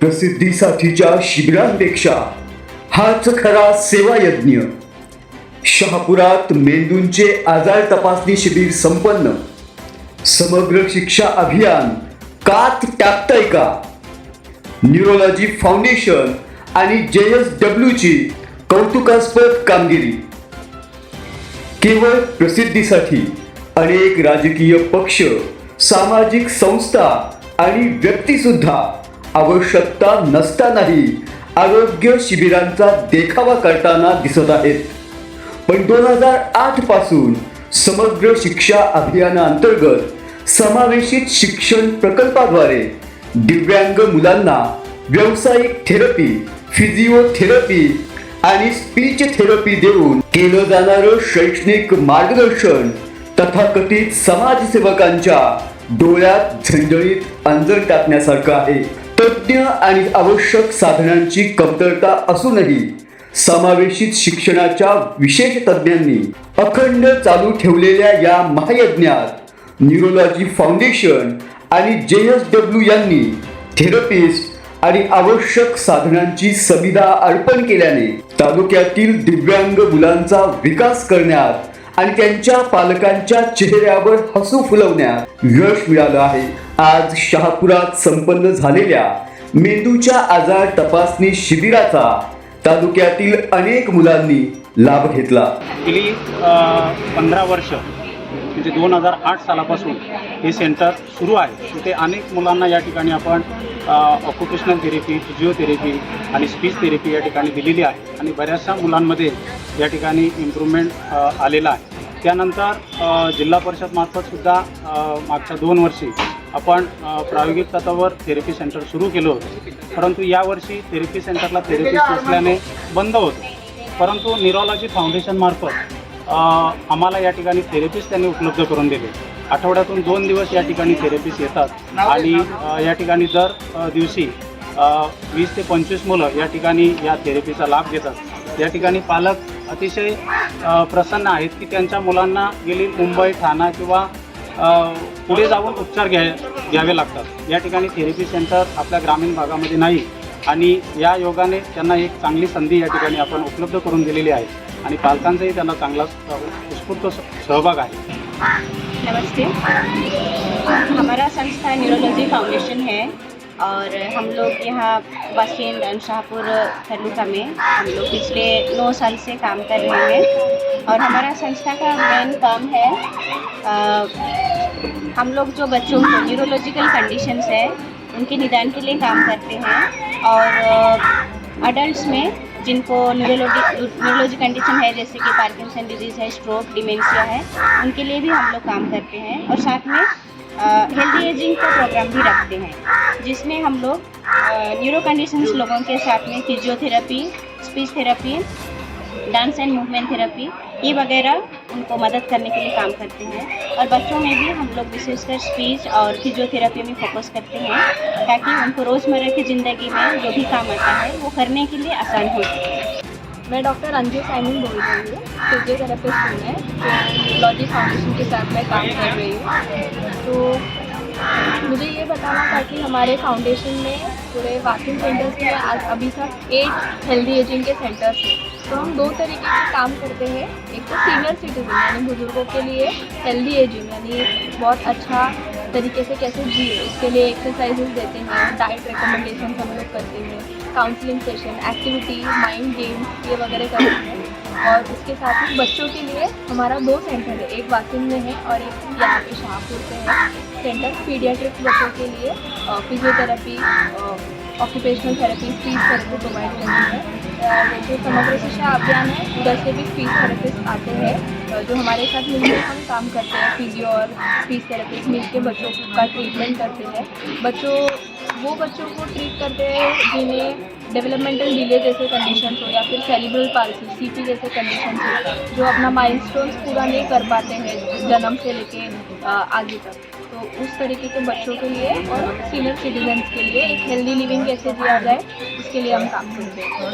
प्रसिद्धीसाठीच्या शिबिरांपेक्षा हाच खरा सेवा यज्ञ शहापुरात मेंदूंचे आजार तपासणी शिबिर संपन्न. समग्र शिक्षा अभियान कात टाकताय का? न्यूरोलॉजी फाउंडेशन आणि जे एस डब्ल्यूची कौतुकास्पद कामगिरी. केवळ प्रसिद्धीसाठी अनेक राजकीय पक्ष सामाजिक संस्था आणि व्यक्तीसुद्धा आवश्यकता नसतानाही आरोग्य शिबिरांचा देखावा करताना दिसत आहेत. पण दोन हजार आठपासून समग्र शिक्षा अभियानाअंतर्गत समावेशित शिक्षण प्रकल्पाद्वारे दिव्यांग मुलांना व्यावसायिक थेरपी फिजिओथेरपी आणि स्पीच थेरपी देऊन केलं जाणारं शैक्षणिक मार्गदर्शन तथाकथित समाजसेवकांच्या डोळ्यात झंझळीत अंजर टाकण्यासारखं आहे. तज्ज्ञ आणि आवश्यक साधनांची कमतरता असूनही समावेशित शिक्षणाच्या विशेष तज्ज्ञांनी अखंड चालू ठेवलेल्या या महायज्ञात न्यूरोलॉजी फाउंडेशन आणि जे एस डब्ल्यू यांनी थेरपिस्ट आणि आवश्यक साधनांची सविधा अर्पण केल्याने तालुक्यातील दिव्यांग मुलांचा विकास करण्यात आणि त्यांच्या पालकांच्या चेहऱ्यावर हसू फुलवण्यात यश मिळालं आहे. आज शहापुरात संपन्न झालेल्या मेंदूच्या आजार तपासणी शिबिराचा तालुक्यातील अनेक मुलांनी लाभ घेतला. गेली पंधरा वर्ष म्हणजे दोन हजार आठ सालापासून हे सेंटर सुरू आहे. तिथे अनेक मुलांना या ठिकाणी आपण ऑक्युपेशनल थेरपी फिजिओथेरपी आणि स्पीच थेरपी या ठिकाणी दिलेली आहे आणि बऱ्याचशा मुलांमध्ये या ठिकाणी इम्प्रूव्हमेंट आलेला आहे. त्यानंतर जिल्हा परिषदमार्फतसुद्धा अ, मागच्या दोन वर्षी आपण प्रायोगिक तत्वावर थेरपी सेंटर सुरू केलं होतं. परंतु यावर्षी थेरपी सेंटरला थेरपिस्ट नसल्याने बंद होतं. परंतु न्यूरोलॉजी फाउंडेशनमार्फत आम्हाला या ठिकाणी थेरपिस्ट त्यांनी उपलब्ध करून दिले. आठवड्यातून दोन दिवस या ठिकाणी थेरपिस्ट येतात. आणि या ठिकाणी दर दिवशी वीस ते पंचवीस मुलं या ठिकाणी या थेरपीचा लाभ घेतात. या ठिकाणी पालक अतिशय प्रसन्न आहेत की त्यांच्या मुलांना गेली मुंबई ठाणा किंवा पुढे जाऊन उपचार घ्या घ्यावे लागतात. या ठिकाणी थेरपी सेंटर आपल्या ग्रामीण भागामध्ये नाही आणि या योगाने त्यांना एक चांगली संधी या ठिकाणी आपण उपलब्ध करून दिलेली आहे आणि पालकांचाही त्यांना चांगला उत्स्फूर्त सहभाग आहे. नमस्ते. हमारा संस्था न्यूरोलॉजी फाउंडेशन है और हम लोग यहाँ बासिंद शाहपुर तालुका में हम लोग पिछले नौ साल से काम कर रहे हैं और हमारा संस्था का मेन काम है आ, हम लोग जो बच्चों को न्यूरोलॉजिकल कंडीशंस है, उनके निदान के लिए काम करते हैं और अडल्ट में जिनको न्यूरोलॉजी न्यूरोलॉजी कंडीशन है, जैसे कि पार्किंसन डिज़ीज़ है स्ट्रोक डिमेंशिया है, उनके लिए भी हम लोग काम करते हैं और साथ में हेल्दी एजिंग का प्रोग्राम भी रखते हैं, जिसमें हम लोग न्यूरो कंडीशंस लोगों के साथ में physiotherapy speech therapy dance and movement therapy ये वगैरह उनको मदद करने के लिए काम करते हैं। और बच्चों में भी हम लोग विशेषकर स्पीच और फिजियोथेरेपी में फोकस करते हैं, ताकि उनको रोज़मर्रा की ज़िंदगी में जो भी काम आता है, वो करने के लिए आसान हो सके। मैं डॉक्टर अंजू सैनी बोल रही हूँ। फिजियोथेरेपिस्ट हूँ मैं तो लॉजी फाउंडेशन के साथ मैं काम कर रही हूँ। तो मुझे ये बताना था कि हमारे फाउंडेशन में पूरे वाकिंग सेंटर्स में आज अभी तक एट हेल्दी एजिंग के सेंटर्स हैं। तो हम दो तरीके के काम करते हैं। एक तो सीनियर सिटीजन यानी बुज़ुर्गों के लिए हेल्दी एजिंग यानी बहुत अच्छा तरीके से कैसे जिए। उसके लिए एक्सरसाइजेज देते हैं डाइट रिकमेंडेशन हम लोग करते हैं counselling session activity mind games ये वगैरह करते हैं। और उसके साथ ही बच्चों के लिए हमारा दो सेंटर है, एक वासिम में है और एक यहाँ पे शाहपुर पे है। सेंटर पीडियाट्रिक्स बच्चों के लिए physiotherapy occupational therapy speech therapy provide करती है। जो समग्र शिक्षा अभियान है, उधर से भी स्पीच थेरेपिस्ट आते हैं। जो हमारे साथ मिलकर हम काम करते हैं फिजियो और स्पीच थेरेपिस्ट मिलकर बच्चों का ट्रीटमेंट करते हैं। बच्चों, वो बच्चों को ट्रीट करते हैं जिन्हें डेवलपमेंटल डिले जैसे कंडीशन हो या फिर सेरिब्रल पाल्सी सीपी जैसे कंडीशन हो, जो अपना माइलस्टोन्स पूरा नहीं कर पाते हैं जन्म से लेके आगे तक। तो उस तरीके के बच्चों के लिए और सीनियर सिटीजन्स के लिए एक हेल्दी लिविंग कैसे दिया जाए उसके लिए हम काम करते हैं।